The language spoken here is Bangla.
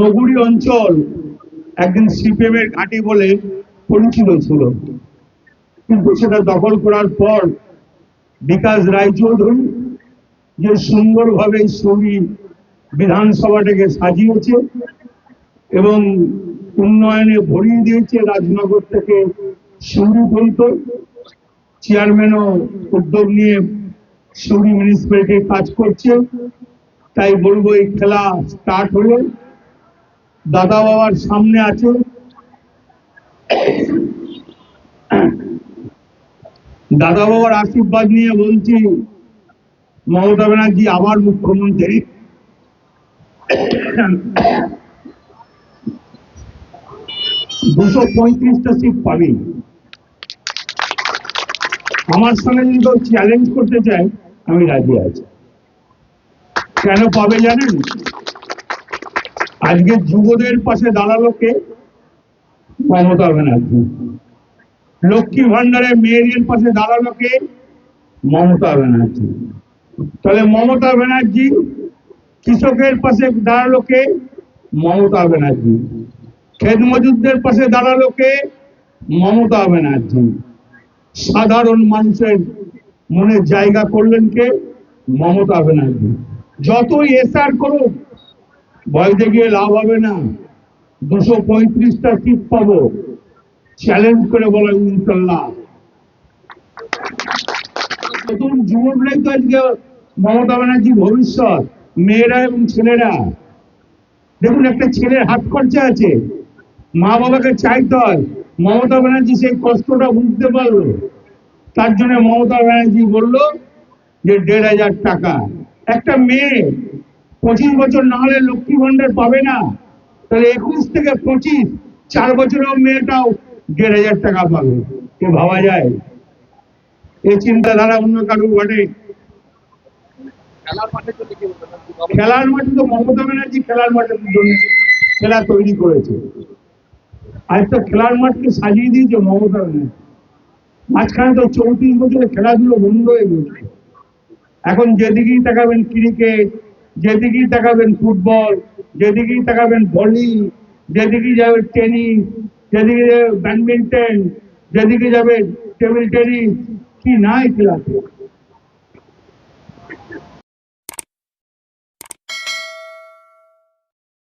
নগুড়ি অঞ্চল একদিন সিপিএম এর ঘাঁটি বলে পরিচিত ছিল। কিন্তু সেটা দখল করার পর বিকাশ রায়চৌধুরী যে সুন্দরভাবে সুরি বিধানসভাটাকে সাজিয়েছে এবং উন্নয়নে ভরিয়ে দিয়েছে রাজনগর থেকে সিউড়ি পর্যন্ত, চেয়ারম্যানও উদ্যোগ নিয়ে সিউড়ি মিউনিসিপ্যালিটি কাজ করছে। তাই বলব এই খেলা স্টার্ট হলো। দাদা বাবার সামনে আছে। দাদা বাবার আশীর্বাদ নিয়ে বলছি, মমতা ব্যানার্জি আবার মুখ্যমন্ত্রী। দুশো পঁয়ত্রিশটা সিট পাবি। আমার সঙ্গে যদি চ্যালেঞ্জ করতে চায়, আমি রাজি আছি। কেন পাবে জানেন? আজকে যুবদের পাশে দাঁড়াল কে? মমতা ব্যানার্জি। লক্ষ্মী ভান্ডারের মেয়েদের পাশে দাঁড়াল কে? মমতা ব্যানার্জি। তাহলে মমতা ব্যানার্জি কৃষকের পাশে দাঁড়াল কে? মমতা ব্যানার্জি। খেত মজুরদের পাশে দাঁড়াল কে? মমতা ব্যানার্জি। সাধারণ মানুষের মনে জায়গা করলেন কে? মমতা ব্যানার্জি। যতই এসআর করুক ভয়তে গিয়ে লাভ হবে না। দুশো পঁয়ত্রিশটা সিট পাবো। চ্যালেঞ্জ করে বলো ইনশাল্লাহ। নতুন যুবকরাই তো আজকে মমতা ব্যানার্জি ভবিষ্যৎ, মেয়েরা এবং ছেলেরা। দেখুন, একটা ছেলের হাত খরচা আছে। মা বাবাকে চাইতে হয়। মমতা ব্যানার্জি সেই কষ্টটা বুঝতে পারল। তার জন্য মমতা ব্যানার্জি বলল যে দেড় হাজার টাকা। একটা মেয়ে পঁচিশ বছর না হলে লক্ষ্মী ভান্ডার পাবে না। তাহলে একুশ থেকে পঁচিশ চার বছরেও মেয়েটাও দেড় হাজার টাকা পাবে। এ ভাবা যায়। এই চিন্তাধারা অন্য কারও ঘটে খেলার মাঠে তো মমতা ব্যানার্জি খেলার মাঠের জন্য খেলা তৈরি করেছে। আজ তো খেলার মাঠকে সাজিয়ে দিয়েছে মমতা ব্যানার্জি। মাঝখানে তো চৌত্রিশ বছরে খেলাধুলো বন্ধ হয়ে গেছে। এখন যেদিকেই তাকাবেন ক্রিকেট যেদিকেই তাকাবেন ফুটবল, যেদিকেই তাকাবেন ভলি, যেদিকেই যাবে টেনিস, যেদিকে যাবে ব্যাডমিন্টন, যেদিকে যাবে টেবিল টেনিস, কি নাই খেলাতে